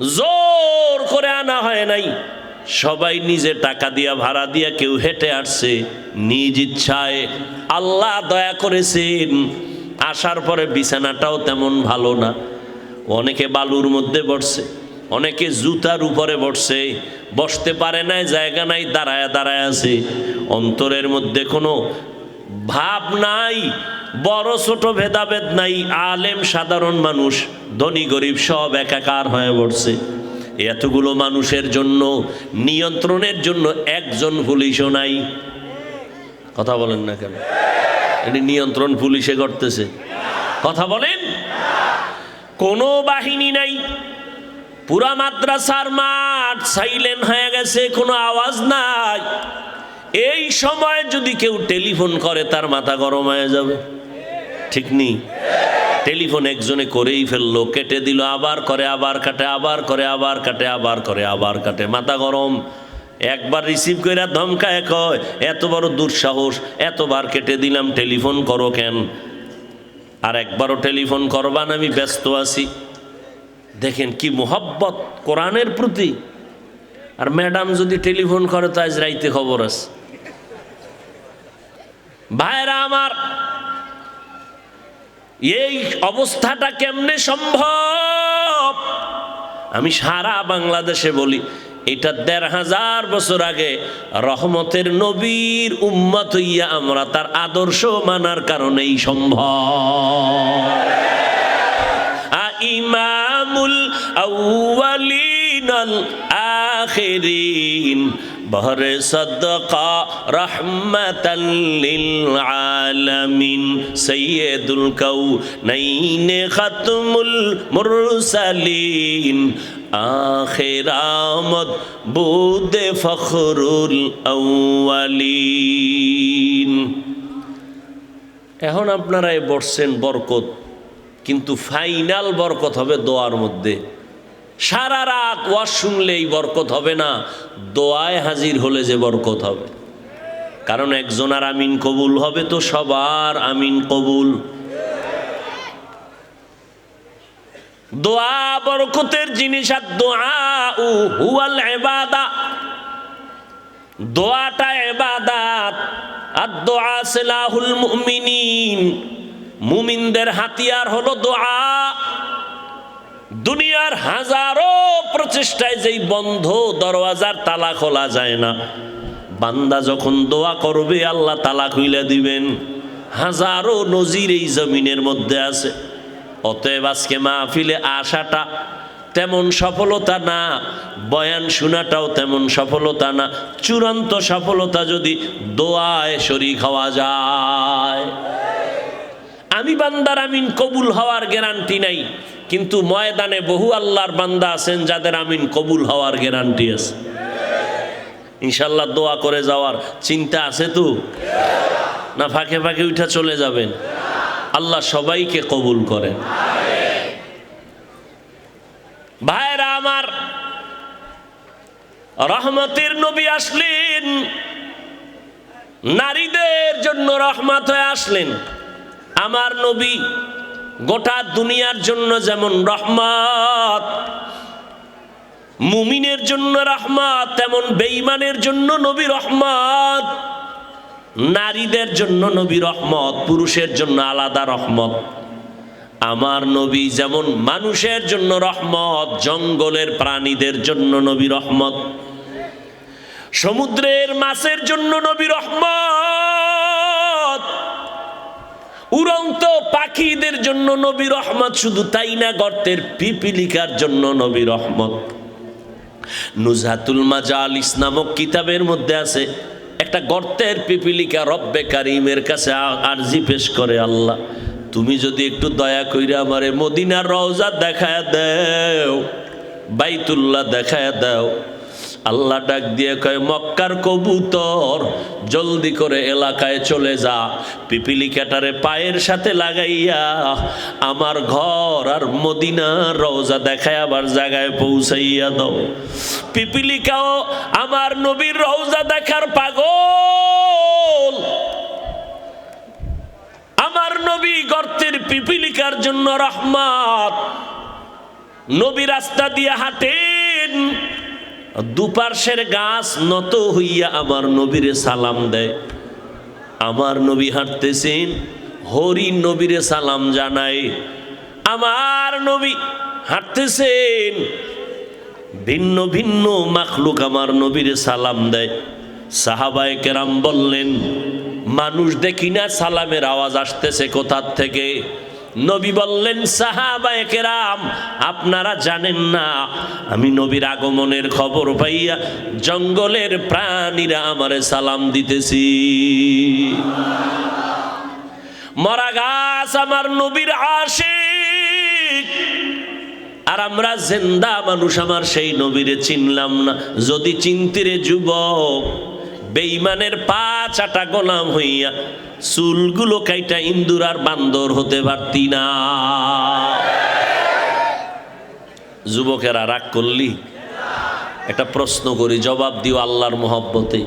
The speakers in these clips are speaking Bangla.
জোর করে আনা হয় নাই। সবাই নিজে টাকা দিয়া, ভাড়া দিয়া কেউ হেঁটে আসছে। নিজ ইচ্ছায় আল্লাহ দয়া করেছেন। আসার পরে বিছানাটাও তেমন ভালো না। অনেকে বালুর মধ্যে বসছে, অনেকে জুতার উপরে বসছে। বসতে পারে নাই, জায়গা নাই, দাঁড়ায় দাঁড়ায় আছে। অন্তরের মধ্যে কোনো ভাব নাই। বড় ছোট ভেদাভেদ নাই, আলেম, সাধারণ মানুষ, ধনী, গরিব সব একাকার হয়ে পড়ছে। এতগুলো মানুষের জন্য, নিয়ন্ত্রণের জন্য একজন পুলিশও নাই। কথা বলেন না কেন? এটি নিয়ন্ত্রণ পুলিশে করতেছে। কথা বলেন? কোনো বাহিনী নাই। পুরা মাদ্রাসার মাঠ সাইলেন্ট হয়ে গেছে, কোনো আওয়াজ নাই। এই সময় যদি কেউ টেলিফোন করে, তার মাথা গরম হয়ে যাবে। ঠিক নেই। টেলিফোন একজনে করেই ফেলল, কেটে দিল, আবার করে, আবার কাটে, আবার করে, আবার কাটে, আবার করে, আবার কাটে। মাথা গরম। একবার রিসিভ করে ধমকায় কয়, এত বড় দুঃসাহস, এতবার কেটে দিলাম, টেলিফোন করো কেন? আর একবারও টেলিফোন করবান আমি ব্যস্ত আছি। দেখেন কি মোহাব্বত কোরআনের প্রতি। আর ম্যাডাম যদি টেলিফোন করে তো আজ রাইতে খবর আছে। ভাইরা আমার এই অবস্থাটা কেমনে সম্ভব? আমি সারা বাংলাদেশে বলি, এটা দেড় হাজার বছর আগে রহমতের নবীর উম্মত হইয়া আমরা তার আদর্শ মানার কারণেই সম্ভব। ইমামুল আখিরিন বহরে সদকা রহমাতাল লিল আলামিন সৈয়দুল কাউনাইন খাতমুল মুরসালিন আখির আমদ বুদে ফখরুল আউয়ালিন। এখন আপনারা এই বসছেন বরকত, কিন্তু ফাইনাল বরকত হবে দোয়ার মধ্যে। সারা রাত ওয়াজ শুনলেই বরকত হবে না, দোয়ায় হাজির হলে যে বরকত হবে। কারণ একজনার আমিন কবুল হবে তো সবার আমিন কবুল। দোয়া বরকতের জিনিস আর দোয়া উ এবাদা। দোয়াটা এবাদাত। আর দোয়া সেলাহুল মুমিনিন। মুমিনদের হাতিয়ার হলো দোয়া। দুনিয়ার হাজারো প্রচেষ্টায় যেই বন্ধ দরওয়াজার তালা খোলা যায় না। বান্দা যখন দোয়া করবে, আল্লাহ তালা খুইলে দিবেন। হাজারো নজির এই জমিনের মধ্যে আছে। অতএব আজকে মাহফিলে আসাটা তেমন সফলতা না, বয়ান শোনাটাও তেমন সফলতা না। চূড়ান্ত সফলতা যদি দোয়ায় শরিক হওয়া যায়। আমি বান্দার আমিন কবুল হওয়ার গ্যারান্টি নাই, কিন্তু ময়দানে বহু আল্লাহর বান্দা আছেন যাদের আমিন কবুল হওয়ার গ্যারান্টি আছে। ইনশাল্লাহ দোয়া করে যাওয়ার চিন্তা আছে তো? না ফাঁকে ফাঁকে উঠা চলে যাবেন। আল্লাহ সবাইকে কবুল করেন। ভাইরা আমার, রহমতের নবী আসলেন। নারীদের জন্য রহমত হয়ে আসলেন। আমার নবী গোটা দুনিয়ার জন্য যেমন রহমত, মুমিনের জন্য রহমত, তেমন বেঈমানের জন্য নবী রহমত, নারীদের জন্য নবী রহমত, পুরুষের জন্য আলাদা রহমত। আমার নবী যেমন মানুষের জন্য রহমত, জঙ্গলের প্রাণীদের জন্য নবী রহমত, সমুদ্রের মাছের জন্য নবী রহমত পাখিদের জন্য নবী রহমত, শুধু তাই না, গর্তের পিপিলিকার জন্য নবী রহমত। নুজাতুল মাজালিস নামক কিতাবের মধ্যে আছে, একটা গর্তের পিপিলিকা রব্বে কারিমের কাছে আরজি পেশ করে আল্লাহ, তুমি যদি একটু দয়া কইরা আমারে মদিনার রওজা দেখায় দেও, বাইতুল্লাহ দেখায় দাও আল্লাহ ডাক দিয়ে কয়, মক্কার কবুতর, জলদি করে এলাকায় চলে যা। পিপিলিকাটারে পায়ের সাথে লাগাইয়া আমার ঘর আর মদিনার রওজা দেখায় আবার জায়গায় পৌঁছাইয়া দাও। পিপিলিকাও আমার নবীর রওজা দেখার পাগল। আমার নবী গর্তের পিপিলিকার জন্য রহমত। নবী রাস্তা দিয়ে হাঁটেন। দুপার্শ্বের গাছ নত হইয়া আমার নবীরে সালাম দেয়। আমার নবী হাঁটতেছেন হরি নবীরে সালাম জানায়। আমার নবী হাঁটতেছেন, ভিন্ন ভিন্ন মাখলুক আমার নবীরে সালাম দেয়। সাহাবায়ে কেরাম বললেন, মানুষ দেখি না সালামের আওয়াজ আসতেছে কোথার থেকে? নবী বললেন, সাহাবায়ে কেরাম, আপনারা জানেন না, আমি নবীর আগমনের খবর পাইয়া জঙ্গলের প্রাণীরা আমারে সালাম দিতেছি। মরা গাছ আমার নবীর আশিক। আর আমরা জেন্দা মানুষ, আমার সেই নবীরে চিনলাম না। যদি চিন্তিরে যুবক বেইমানের পা চাটা গোলাম হইয়া চুলগুলো কাইটা ইন্দুর আর বান্দর হতে পারতি না। যুবকেরা রাগ করলি? একটা প্রশ্ন করি, জবাব দিও আল্লাহর মোহব্বতে।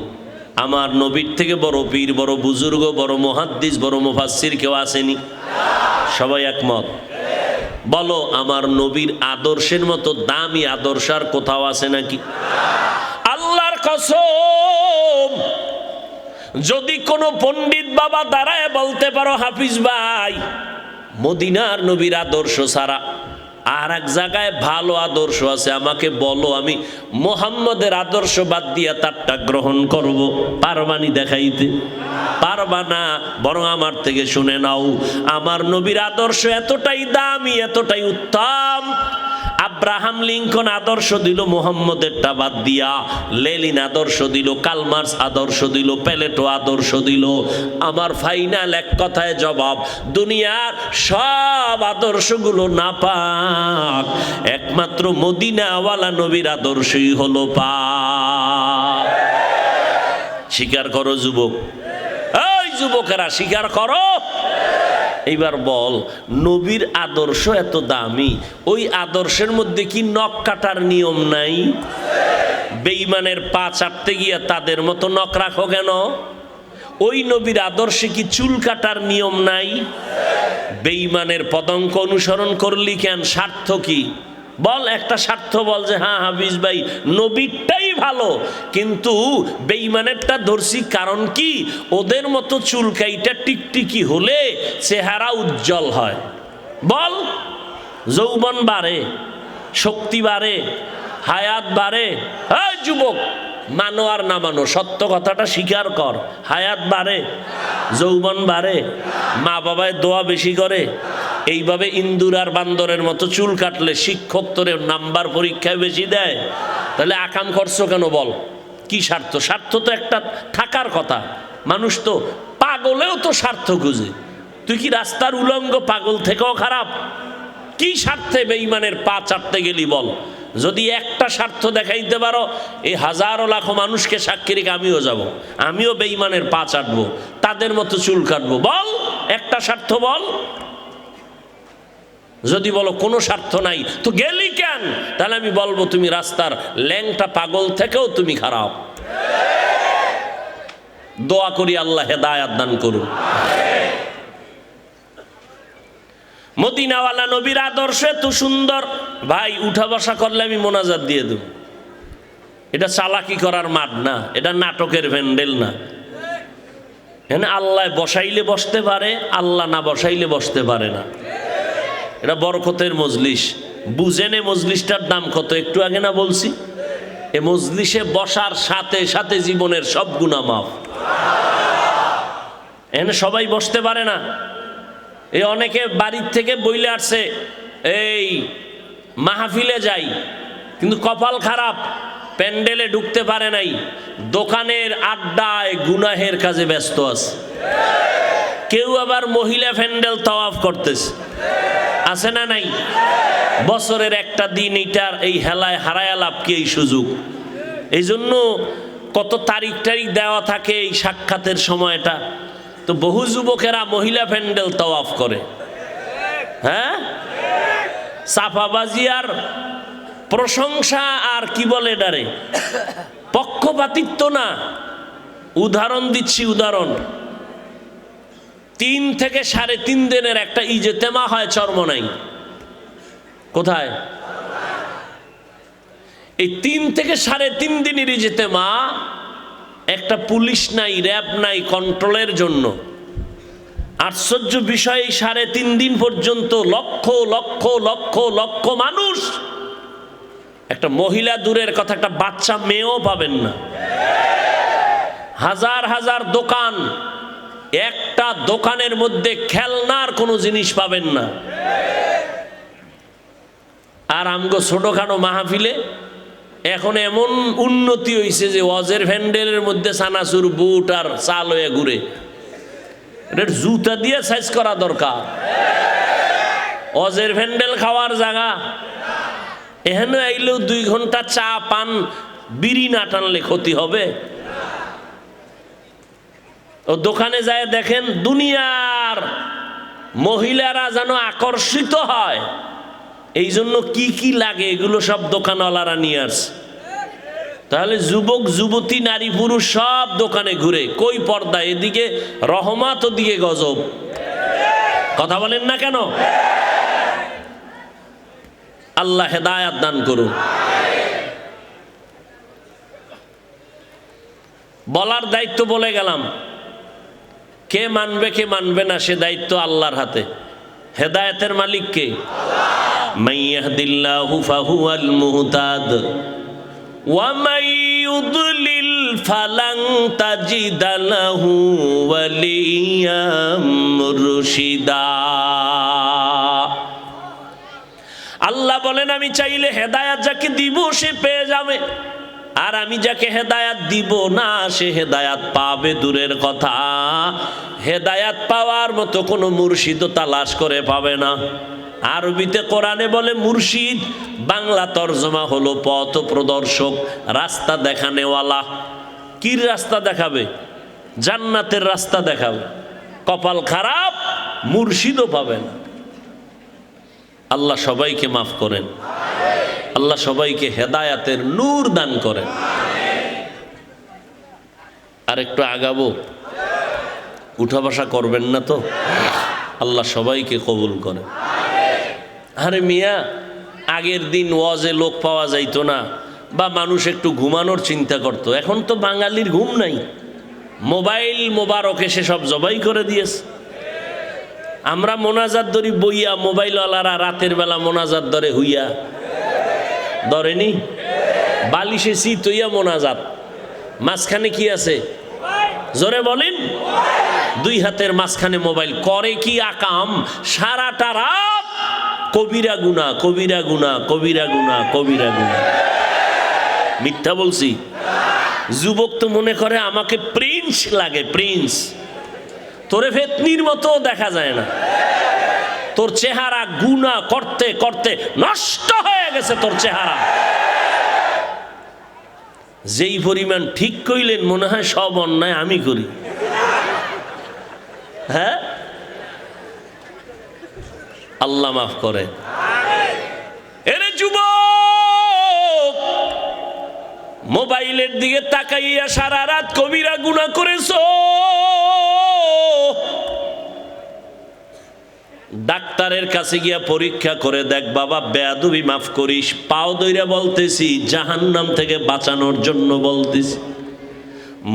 আমার নবীর থেকে বড় পীর, বড় বুজুর্গ, বড় মহাদ্দিস, বড় মুফাসসির কেউ আসেনি? সবাই একমত? বলো, আমার নবীর আদর্শের মতো দামি আদর্শ আর কোথাও আছে নাকি? কসম। যদি কোনো পণ্ডিত বাবা দাঁড়ায় বলতে পারো, হাফিজ ভাই, মদিনার নবীর আদর্শ ছাড়া আর এক জায়গায় ভালো আদর্শ আছে, আমাকে বলো, আমি মোহাম্মদের আদর্শ বাদ দিয়া তারটা গ্রহণ করব পারবানি দেখাইতে? পারবা না, বরং আমার থেকে শুনে নাও, আমার নবীর আদর্শ এতটাই দামি, এতটাই উত্তম আব্রাহাম লিঙ্কন আদর্শ দিল, মোহাম্মদেরটা বাদ দিয়া লেলিন আদর্শ দিল, কালমার্স আদর্শ দিল, প্যালেটো আদর্শ দিল। আমার ফাইনাল এক কথায় জবাব, দুনিয়ার সব আদর্শগুলো না পাক, একমাত্র মদিনাওয়ালা নবীর আদর্শই হলো পা স্বীকার করো যুবক। এই যুবকেরা স্বীকার করো। এইবার বল, নবীর আদর্শ এত দামি, ওই আদর্শের মধ্যে কি নখ কাটার নিয়ম নাই? বেইমানের পা চাপতে গিয়ে তাদের মতো নখ রাখো কেন? ওই নবীর আদর্শে কি চুল কাটার নিয়ম নাই? বেইমানের পদঙ্ক অনুসরণ করলি কেন? স্বার্থ কি? বল, একটা স্বার্থ বল যে হ্যাঁ হাফিজ ভাই, নবীরটাই ভালো। কিন্তু বেইমানেরটা ধরছি কারণ কি? ওদের মতো চুল চুলকাইটা টিকটিকি হলে চেহারা উজ্জ্বল হয়। বল, যৌবন বাড়ে, শক্তি বাড়ে, হায়াত বাড়ে। হ্যাঁ যুবক, মানো আর না মানো, সত্য কথাটা স্বীকার কর। হায়াত বাড়ে, যৌবন বাড়ে, মা বাবায় দোয়া বেশি করে। এইভাবে ইন্দুর আর বান্দরের মতো চুল কাটলে শিক্ষক তোরে নাম্বার পরীক্ষায় বেশি দেয়। তাহলে আকাম করছ কেন বল? কি স্বার্থ? স্বার্থ তো একটা থাকার কথা। মানুষ তো পাগলেও তো স্বার্থ খুঁজে। তুই কি রাস্তার উলঙ্গ পাগল থেকেও খারাপ? কি স্বার্থে বেইমানের পা চাটতে গেলি বল? যদি একটা স্বার্থ দেখাইতে পারো, এই হাজারো লাখো মানুষকে সাক্ষী রেখে আমিও যাব। আমিও বেইমানের পা চাটবো, তাদের মতো চুল কাটবো। বল, একটা স্বার্থ বল। যদি বলো কোনো স্বার্থ নাই, তো গেলি কেন? তাহলে আমি বলব তুমি রাস্তার ল্যাংটা পাগল থেকেও তুমি খারাপ। দোয়া করি আল্লাহ হেদায়াত দান করুন। মদিনাওয়ালা নবীর আদর্শ এত সুন্দর। ভাই, উঠা বসা করলে আমি মোনাজাত দিয়ে দেব। এটা চালাকি করার মাঠ না, এটা নাটকের ভ্যান্ডেল না। এখানে আল্লাহ বসাইলে বসতে পারে, আল্লাহ না বসাইলে বসতে পারে না। এটা বরকতের মজলিস। বুঝেনে মজলিসটার দাম কত, একটু আগে না বলছি? এ মজলিসে বসার সাথে সাথে জীবনের সব গুণা মাফ। এখানে সবাই বসতে পারে না। এই অনেকে বাড়ির থেকে বইলে আসছে, এই, মাহফিলে যাই, কিন্তু কপাল খারাপ, প্যান্ডেলে ঢুকতে পারে নাই, দোকানের আড্ডায় গুনাহের কাজে ব্যস্ত আছে। কেউ আবার মহিলা প্যান্ডেল তওয়াফ করতেছে। আছে না নাই? বছরের একটা দিন এইটার এই হেলায় হারায় লাভ কি এই সুযোগ? এই জন্য কত তারিখ টারিখ দেওয়া থাকে এই সাক্ষাতের সময়টা? তো বহু যুবকেরা মহিলা প্যান্ডেল তওয়াফ করে। হ্যাঁ? সাফাবাজি আর প্রশংসা আর কি বলে ডারে পক্ষপাতিত্ব না। উদাহরণ দিচ্ছি, উদাহরণ। তিন থেকে সাড়ে তিন দিনের একটা ইজেতেমা হয় চর্মনাই। কোথায়? এই তিন থেকে সাড়ে তিন দিনের যেতে মা, একটা পুলিশ নাই, র্যাব নাই, কন্ট্রোলের জন্য। আশ্চর্য বিষয় সাড়ে তিন দিন পর্যন্ত লক্ষ লক্ষ লক্ষ লক্ষ মানুষ। একটা মহিলা দূরের কথা, একটা বাচ্চা মেয়েও পাবেন না। হাজার হাজার দোকান, একটা দোকানের মধ্যে খেলনার কোনো জিনিস পাবেন না। আর আমগো ছোটখাটো মাহফিলে এখন এমন উন্নতি হয়েছে যে অজের ভ্যান্ডেলের মধ্যে সানাসুর বুট আর চাল হয়ে ঘুরে। এটার জুতা দিয়ে সাইজ করা দরকার। অজের ভ্যান্ডেল খাওয়ার জায়গা। এখানে আইলেও দুই ঘণ্টা চা, পান, বিড়ি না টানলে ক্ষতি হবে। ও দোকানে যায় দেখেন দুনিয়ার মহিলারা যেন আকর্ষিত হয়। এই জন্য কি কি লাগে এগুলো সব দোকানওয়ালারা নিয়ে আসে তাহলে যুবক, যুবতী, নারী, পুরুষ সব দোকানে ঘুরে। কই পর্দা? এদিকে রহমাত ওদিকে গজব। কথা বলেন না কেন? আল্লাহ হেদায়াত দান করুন। বলার দায়িত্ব বলে গেলাম। কে মানবে কে মানবে না সে দায়িত্ব আল্লাহর হাতে। হেদায়তের মালিককে। মাইয়াহদিল্লাহু ওয়া আল্লাহ বলেন, আমি চাইলে হেদায়াত যাকে দিব, সে পেয়ে যাবে। আর আমি যাকে হেদায়াত দিব না, সে হেদায়াত পাবে দূরের কথা। হেদায়াত পাওয়ার মতো কোনো মুর্শিদও তালাশ করে পাবে না। আরবিতে কোরআনে বলে মুর্শিদ, বাংলা তর্জমা হলো পথ প্রদর্শক, রাস্তা দেখানেওয়ালা। কির রাস্তা দেখাবে? জান্নাতের রাস্তা দেখাবে। কপাল খারাপ, মুর্শিদও পাবে না। আল্লাহ সবাইকে মাফ করেন। আল্লাহ সবাইকে হেদায়াতের নূর দান করেন। আর একটু আগাবো। উঠা বসা করবেন না তো? আল্লাহ সবাইকে কবুল করে। আরে মিয়া, আগের দিন ওয়াজে লোক পাওয়া যাইতো না, বা মানুষ একটু ঘুমানোর চিন্তা করত। এখন তো বাঙালির ঘুম নাই। মোবাইল মোবারক এসে সব জবাই করে দিয়েছে। আমরা মোনাজাত ধরি বইয়া, মোবাইলওয়ালারা রাতের বেলা মোনাজাত ধরে হইয়া। ধরেনি? বালিশে শীত হইয়া মোনাজাত। মাঝখানে কি আছে? জোরে বলেন। দুই হাতের মাঝখানে মোবাইল করে কি আকাম? সারাটা রাত কবিরা গুনা কবিরা গুনা কবিরা গুনা কবিরা গুনা মিথ্যা বলছি। যুবক তো মনে করে আমাকে প্রিন্স লাগে, প্রিন্স। তোরে ফেতনির মতো দেখা যায় না। তোর চেহারা গুনা করতে করতে নষ্ট হয়ে গেছে তোর চেহারা। যেই পরিমাণ ঠিক কইলেন, মনে হয় সব অন্যায় আমি করি। হ্যাঁ? আল্লাহ মাফ করে। মোবাইলের দিকে তাকাইয়া সারা রাত কবিরা গুণা করেছ। ডাক্তারের কাছে গিয়া পরীক্ষা করে দেখ, বাবা, বেয়াদুবি মাফ করিস, পাও দইরা বলতেছি, জাহান্নাম থেকে বাঁচানোর জন্য বলতেছি।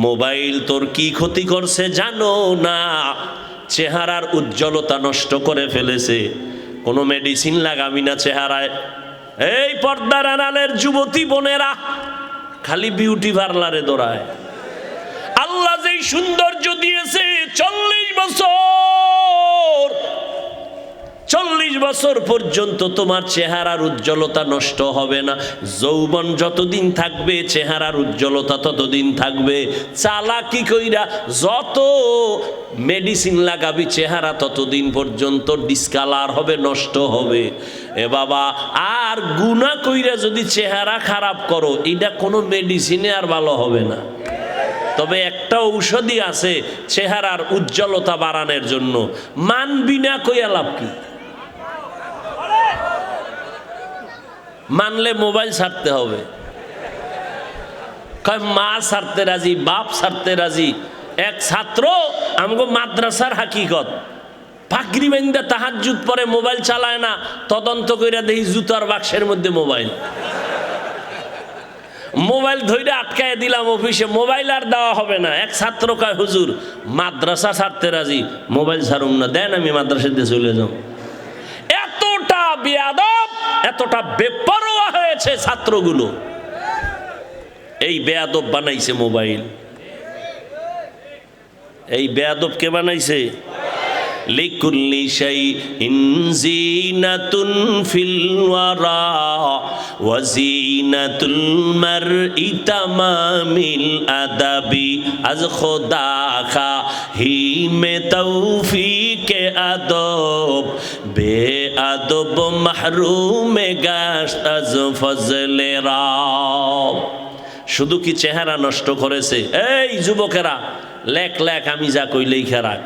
মোবাইল তোর কি ক্ষতি করছে জানো না? চেহারার উজ্জ্বলতা নষ্ট করে ফেলেছে। কোনো মেডিসিন লাগাবি না চেহারায়। এই পর্দার আড়ালের যুবতী বোনেরা, খালি বিউটি পার্লারে দৌড়ায়। আল্লাহ যেই সৌন্দর্য দিয়েছে, চল্লিশ বছর চল্লিশ বছর পর্যন্ত তোমার চেহারার উজ্জ্বলতা নষ্ট হবে না। যৌবন যতদিন থাকবে, চেহারার উজ্জ্বলতা ততদিন থাকবে। চালাকি কইরা যত মেডিসিন লাগাবি, চেহারা ততদিন পর্যন্ত ডিসকালার হবে, নষ্ট হবে। এ বাবা, আর গুণা কইরা যদি চেহারা খারাপ করো, এটা কোনো মেডিসিনে আর ভালো হবে না। তবে একটা ঔষধি আছে, চেহারার উজ্জ্বলতা বাড়ানোর জন্য। মানবি না কইয়া লাভ কি? মানলে মোবাইল ছাড়তে হবে। মা ছাড়তে রাজি, বাপ ছাড়তে রাজি। এক ছাত্র আমগো মাদ্রাসার হাকিকত। ফাকরি বেন্দা তাহাজুত পরে মোবাইল চালায় না, তদন্ত কইরা দেখি জুতার বাক্সের মধ্যে মোবাইল। মোবাইল ধইরে আটকায় দিলাম অফিসে, মোবাইল আর দেওয়া হবে না। এক ছাত্র কয়, হুজুর, মাদ্রাসা ছাড়তে রাজি, মোবাইল ছাড়ুম না, দেন আমি মাদ্রাসাতে চলে যাও বেয়াদব এতটা বেপরোয়া হয়েছে ছাত্রগুলো। এই বেয়াদব বানাইছে মোবাইল। এই বেয়াদব কে বানাইছে? লিকুল্লি শাই ইনজিনাতুন ফিল ওয়ারা আজ খোদা হি মে আদব, বে আদব মাহরুমে গাশত আজ ফজলে রাব। শুধু কি চেহারা নষ্ট করেছে? এই যুবকেরা, লেখ লেখ, আমি যা কইলেই খেরাক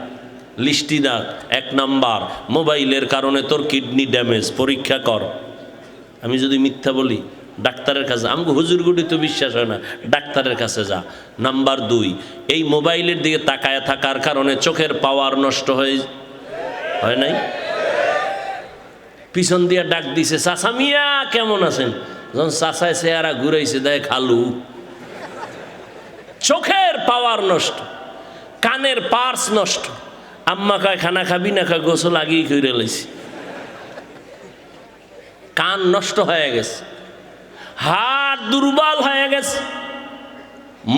লিস্টি দাগ এক নাম্বার। মোবাইলের কারণে তোর কিডনি ড্যামেজ, পরীক্ষা কর। আমি যদি মিথ্যা বলি, ডাক্তারের কাছে আমাকে হুজুরগুটি তো বিশ্বাস হয় না, ডাক্তারের কাছে যা। নাম্বার দুই, এই মোবাইলের দিকে তাকায় থাকার কারণে চোখের পাওয়ার নষ্ট হয়ে হয় নাই? পিছন দিয়ে ডাক দিছে, চাচা মিয়া, কেমন আছেন? যখন চাচায় চেহারা ঘুরাইছে দেয় খালু, চোখের পাওয়ার নষ্ট, কানের পার্স নষ্ট, আম্মা কয়, খানা খাবি না, কয়, গোসল আগেই করে লাইছি। কান নষ্ট হয়ে গেছে, হাত দুর্বল হয়ে গেছে।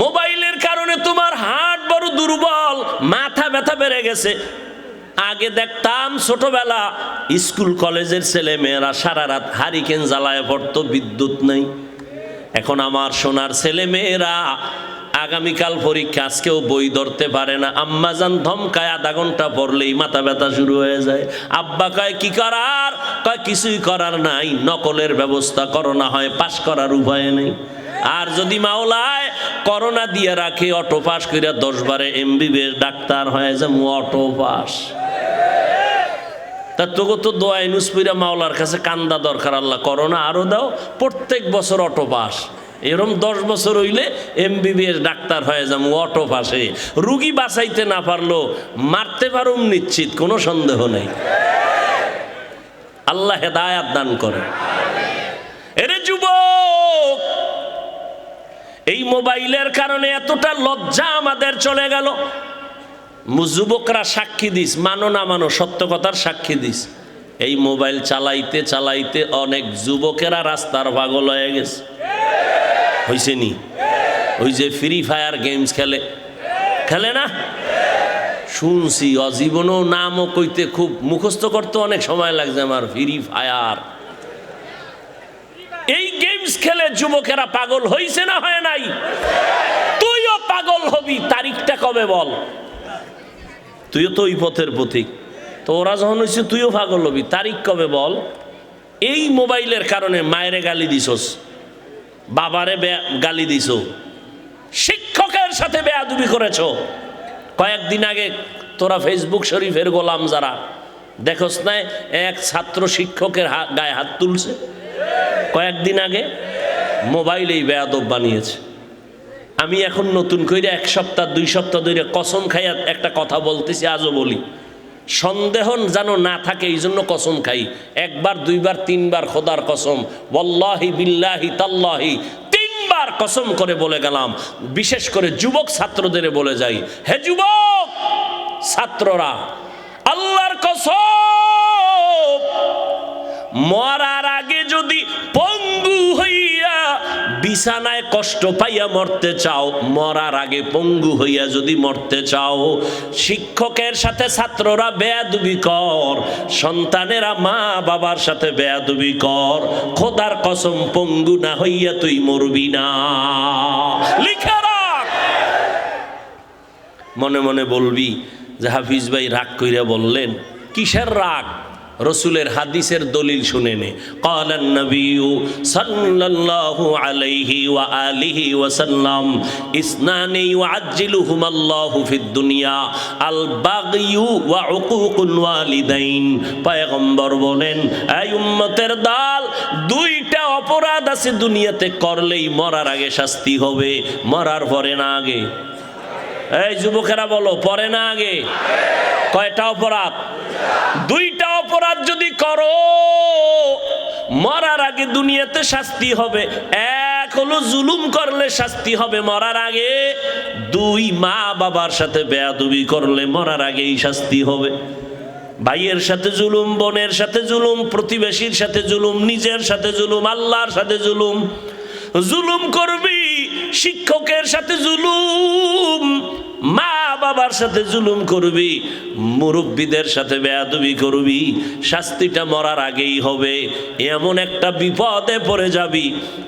মোবাইলের কারণে তোমার হাট বড় দুর্বল, মাথা ব্যথা বেড়ে গেছে। আগে দেখতাম ছোটবেলা স্কুল কলেজের ছেলে মেয়েরা সারা রাত হারিকেন জ্বালায় পড়তো, বিদ্যুৎ নেই। এখন আমার সোনার ছেলে মেয়েরা আগামীকাল পরীক্ষা, আজকেও বই ধরতে পারে না। আম্মা যান ধমকায় আধা ঘণ্টা পড়লেই মাথা ব্যথা শুরু হয়ে যায়। আব্বা কয়, কি করার? কয়, কিছুই করার নাই। নকলের ব্যবস্থা করোনা হয়, পাশ করার উপায় নেই। আর যদি মাওলায় করোনা দিয়ে রাখে, অটো পাস করে দশ বারে এমবিবিএস ডাক্তার হয়ে যে অটো পাস তা তোকে তো দোয়াই ইনুসপিরা মাওলার কাছে কান্দা দরকার, আল্লাহ করোনা আরও দাও, প্রত্যেক বছর অটো পাস। এরম দশ বছর হইলে এমবিবিএস ডাক্তার হয়ে যাব, অটো পাশে রুগী বাঁচাইতে না পারল, মারতে পারুম নিশ্চিত, কোনো সন্দেহ নেই। আল্লাহ হেদায়াত দান করে। এরে যুবক, এই মোবাইলের কারণে এতটা লজ্জা আমাদের চলে গেল। যুবকরা সাক্ষী দিস, মানো না মানো, সত্য কথার সাক্ষী দিস। এই মোবাইল চালাইতে চালাইতে অনেক যুবকেরা রাস্তার পাগল হয়ে গেছে। হয়েছে নি? ওই যে ফ্রি ফায়ার গেমস খেলে। খেলে না? শুনছি, অজীবনও নামও কইতে খুব মুখস্থ করতে অনেক সময় লাগছে আমার ফ্রি ফায়ার এই গেমস খেলে যুবকেরা পাগল হইছে না হয় নাই? তুইও পাগল হবি, তারিখটা কবে বল? তুইও তো ওই পথের পথিক। তো ওরা যখন হয়েছে তুইও পাগল হবি। তারিখ কবে বল? এই মোবাইলের কারণে মায়েরে গালি দিছস। বাবারে গালি দিছ। শিক্ষকের সাথে বেয়াদুবি করেছ। কয়েকদিন আগে তোরা ফেসবুক শরীফের গোলাম যারা, দেখোস না এক ছাত্র শিক্ষকের গায়ে হাত তুলছে? কয়েকদিন আগে মোবাইলেই বেয়াদব বানিয়েছে। আমি এখন নতুন করে এক সপ্তাহ, দুই সপ্তাহ ধরে কসম খাইয়া একটা কথা বলতেছি, আজও বলি। সন্দেহ যেন না থাকে, এই জন্য কসম খাই। একবার, দুইবার, তিনবার, খোদার কসম। ওয়াল্লাহি বিল্লাহি তাল্লাহি, তিনবার কসম করে বলে গেলাম। বিশেষ করে যুবক ছাত্রদের বলে যাই। হে যুবক, ছাত্ররা, আল্লাহর কসম, মরার আগে বিছানায় কষ্ট পাইয়া মরতে চাও। মরার আগে পঙ্গু হইয়া যদি মরতে চাও, শিক্ষকের সাথে ছাত্ররা বেয়াদুবি কর, সন্তানেরা মা বাবার সাথে বেয়াদুবি কর। খোদার কসম, পঙ্গু না হইয়া তুই মরবি না। লিখে রাখ। মনে মনে বলবি যে হাফিজ ভাই রাগ কইরা বললেন, কিসের রাগ? রসুলের হাদিসের দলিল শুনে নে। বলেন দুইটা অপরাধ আছে দুনিয়াতে করলেই মরার আগে শাস্তি হবে, মরার পরে না আগে। এই যুবকেরা বলো, পরে না আগে? কয়টা অপরাধ? দুইটা। অপরাধ যদি করো, মরার আগে দুনিয়াতে শাস্তি হবে। এক হলো জুলুম করলে শাস্তি হবে মরার আগে, দুই মা বাবার সাথে বেয়াদবি করলে মরার আগেই শাস্তি হবে। ভাইয়ের সাথে জুলুম, বোনের সাথে জুলুম, প্রতিবেশীর সাথে জুলুম, নিজের সাথে জুলুম, আল্লাহর সাথে জুলুম। জুলুম করবি, শিক্ষকের সাথে জুলুম মা বাবার সাথে জুলুম করবি, মুরব্বীদের সাথে বেয়াদবি করবি, শাস্তিটা মরার আগেই হবে, এমন একটা বিপদে পড়ে যাবি।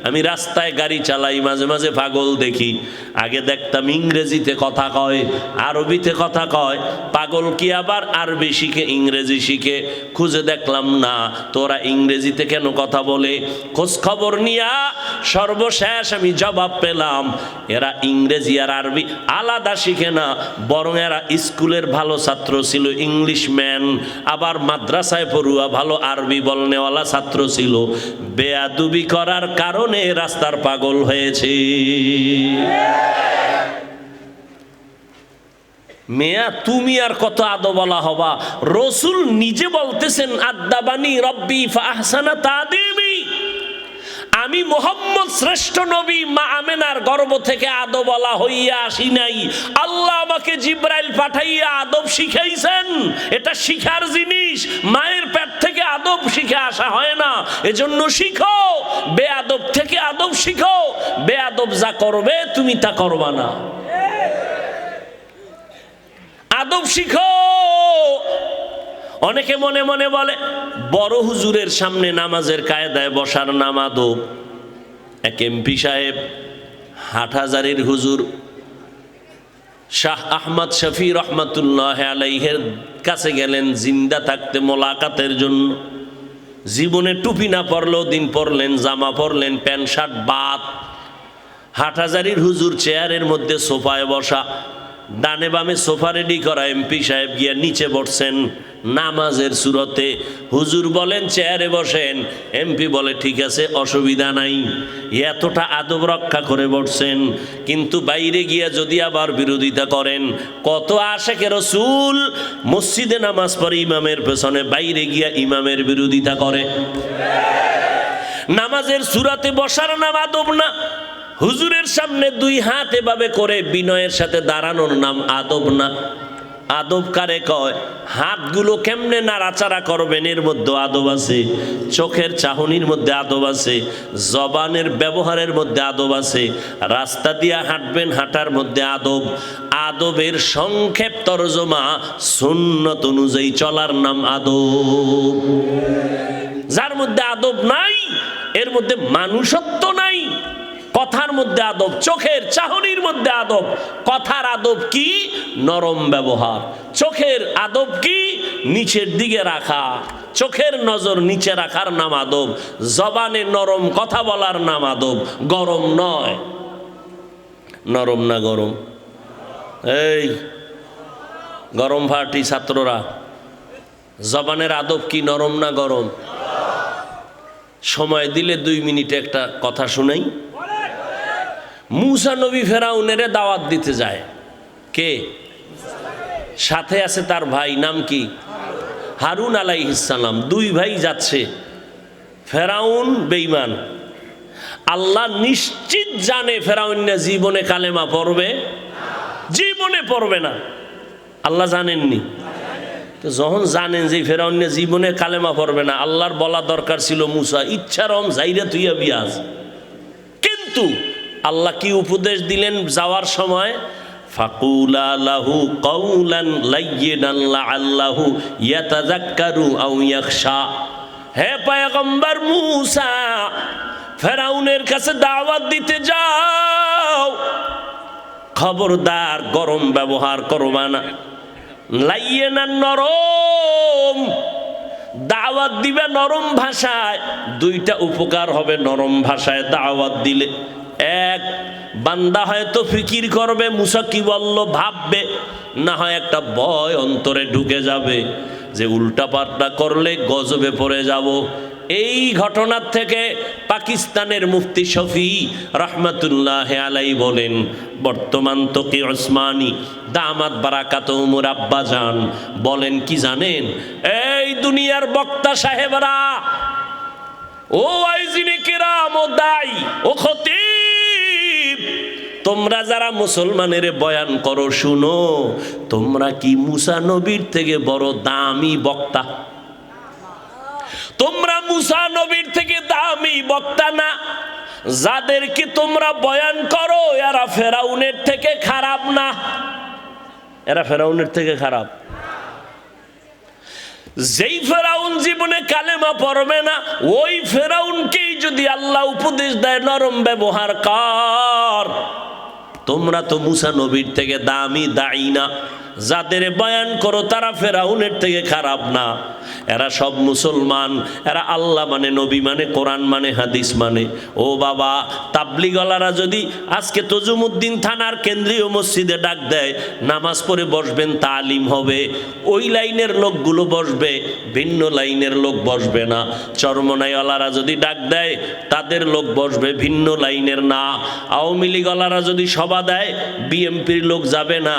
আমি রাস্তায় গাড়ি চালাই, মাঝে মাঝে পাগল দেখি। আগে দেখতাম ইংরেজিতে কথা কয়, আরবিতে কথা কয়, পাগল কি আবার আরবি শিখে, ইংরেজি শিখে? খুঁজে দেখলাম না, তোরা ইংরেজিতে কেন কথা বলে? খোঁজ খবর নিয়া সর্বশেষ আমি জবাব পেলাম, এরা ইংরেজি আর আরবি আলাদা শিখে না, বরং এরা স্কুলের ভালো ছাত্র ছিল, ইংলিশ ম্যান, আবার মাদ্রাসায় পড়ুয়া, ভালো আরবি বলনেওয়ালা ছাত্র ছিল। বেয়াদুবি করার কারণে রাস্তার পাগল হয়েছে। মেয়া, তুমি আর কত আদো বলা হবা। রসুল নিজে বলতেছেন আদাবানি রব্বি ফাহসানা তাদিবি আমি মোহাম্মদ শ্রেষ্ঠ নবী, মা আমেনার গর্ব থেকে আদব বলা হইয়া আসি নাই। আল্লাহ আমাকে জিব্রাইল পাঠাইয়া আদব শিখাইছেন। এটা শিখার জিনিস। মায়ের পেট থেকে আদব শিখে আসা হয় না। এজন্য শিখো, বেআদব থেকে আদব শিখো। বেআদব যা করবে, তুমি তা করবা না। আদব শিখো অনেকে মনে মনে বলে, বড় হুজুরের সামনে নামাজের কায়দায় বসার নাম আদব এক এমপি সাহেব, হাটহাজারির হুজুর, শাহ আহমদ শফি রহমতুল্লাহ আলাইহের কাছে গেলেন জিন্দা থাকতে মোলাকাতের জন্য। জীবনে টুপি না পরলেও দিন পরলেন, জামা পরলেন, প্যান্ট, শার্ট বাদ হাটহাজারির হুজুর চেয়ারের মধ্যে সোফায় বসা ডানে বামে সোফা রেডি করা এমপি সাহেব গিয়া নিচে বসছেন। নামাজের সুরতে হুজুর বলেন, চেয়ারে বসেন। এমপি বলে, ঠিক আছে, অসুবিধা নাই। এতটা আদব রক্ষা করে বসছেন। কিন্তু বাইরে গিয়া যদি আবার বিরোধিতা করেন, কত আশেকে রসুল মসজিদে নামাজ পড়ে ইমামের পেছনে, বাইরে গিয়া ইমামের বিরোধিতা করে? নামাজের সুরাতে বসার নাম আদব না। হুজুরের সামনে দুই হাত এভাবে করে বিনয়ের সাথে দাঁড়ানোর নাম আদব না। আদব কারে কয়? হাতগুলো কেমনে নাড়াচাড়া করবেন এর মধ্যে আদব আছে। চোখের চাহনির মধ্যে আদব আছে। জবানের ব্যবহারের মধ্যে আদব আছে। রাস্তা দিয়া হাঁটবেন হাঁটার মধ্যে আদব। আদবের সংক্ষেপ তরজমা সুন্নত অনুযায়ী চলার নাম আদব। যার মধ্যে আদব নাই, এর মধ্যে মানুষত্ব নাই। কথার মধ্যে আদব, চোখের চাহনির মধ্যে আদব। কথার আদব কি? নরম ব্যবহার। চোখের আদব কি? নিচের দিকে রাখা। চোখের নজর নিচে রাখার নাম আদব। জবানে নরম কথা বলার নাম আদব। গরম নয়। নরম না গরম? এই, গরম ভাটি ছাত্ররা। জবানের আদব কি, নরম না গরম? সময় দিলে দুই মিনিটে একটা কথা শুনাই মুসা নবী ফেরাউনের দাওয়াত দিতে যায়। কে? সাথে আছে তার ভাই, নাম কি? হারুন আলাইহিসালাম দুই ভাই যাচ্ছে। ফেরাউন বেইমান আল্লাহ নিশ্চিত জানে ফেরাউন জীবনে কালেমা পড়বে। জীবনে পড়বে না। আল্লাহ জানেননি। তো যখন জানেন যে ফেরাউন জীবনে কালেমা পড়বে না, আল্লাহর বলা দরকার ছিল মুসা ইচ্ছারম যাইরা তুইয়া বিয়াজ। কিন্তু আল্লাহ কি উপদেশ দিলেন যাওয়ার সময়? কাছে দাওয়াত দিতে যাও। খবরদার গরম ব্যবহার করবা না নরম। দাওয়াত দিবে নরম ভাষায়। দুইটা উপকার হবে নরম ভাষায় দাওয়াত দিলে। এক, বান্দা হয়তো ফিকির করবে, মুসা কি বলল? ভাববে। না হয় একটা ভয় অন্তরে ঢুকে যাবে যে উল্টা পাল্টা করলে গজবে পড়ে যাব। এই ঘটনার থেকে পাকিস্তানের মুফতি শফি রহমতুল্লাহ আলাই বলেন, বর্তমান তোকে ওসমানী, দামাত বারাকাত উমর আব্বা যান বলেন কি জানেন? এই দুনিয়ার বক্তা সাহেবরা, ও আইজিনে কেরাম ও দাই ও খতিব তোমরা যারা মুসলমানের বয়ান করো, শুনো, তোমরা কি মুসা নবীর থেকে বড় দামি বক্তা? তোমরা মুসা নবীর থেকে দামি বক্তা না? যাদেরকে তোমরা বয়ান করো, এরা ফেরাউনের থেকে খারাপ না? এরা ফেরাউনের থেকে খারাপ। যেই ফেরাউন জীবনে কালেমা পড়বে না, ওই ফেরাউনকেই যদি আল্লাহ উপদেশ দেয়, নরম ব্যবহার কর। তোমরা তো মুসা নবীর থেকে দামি দায়ী না। যাদের বয়ান করো তারা ফেরাউনের থেকে খারাপ না। এরা সব মুসলমান, এরা আল্লাহ মানে নবী মানে কোরআন মানে হাদিস মানে। ও বাবা, তাবলিগলারা যদি আজকে তজুমুদ্দিন থানার কেন্দ্রীয় মসজিদে ডাক দেয়, নামাজ পড়ে বসবেন, তালিম হবে। ওই লাইনের লোকগুলো বসবে, ভিন্ন লাইনের লোক বসবে না। চরমনাইওয়ালারা যদি ডাক দেয়, তাদের লোক বসবে, ভিন্ন লাইনের না। আওয়ামী লীগওয়ালারা যদি সভা দেয়, বিএমপির লোক যাবে না।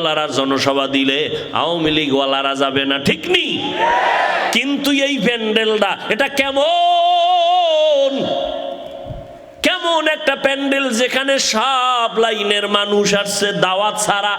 বিএমপিওয়ালারা জনসভা দিলে আওয়ামী লীগওয়ালারা যাবে না, ঠিক নি? কিন্তু এই প্যান্ডেলটা, এটা কেমন? কেমন একটা প্যান্ডেল যেখানে সব লাইনের মানুষ আসছে, দাওয়াত ছাড়া।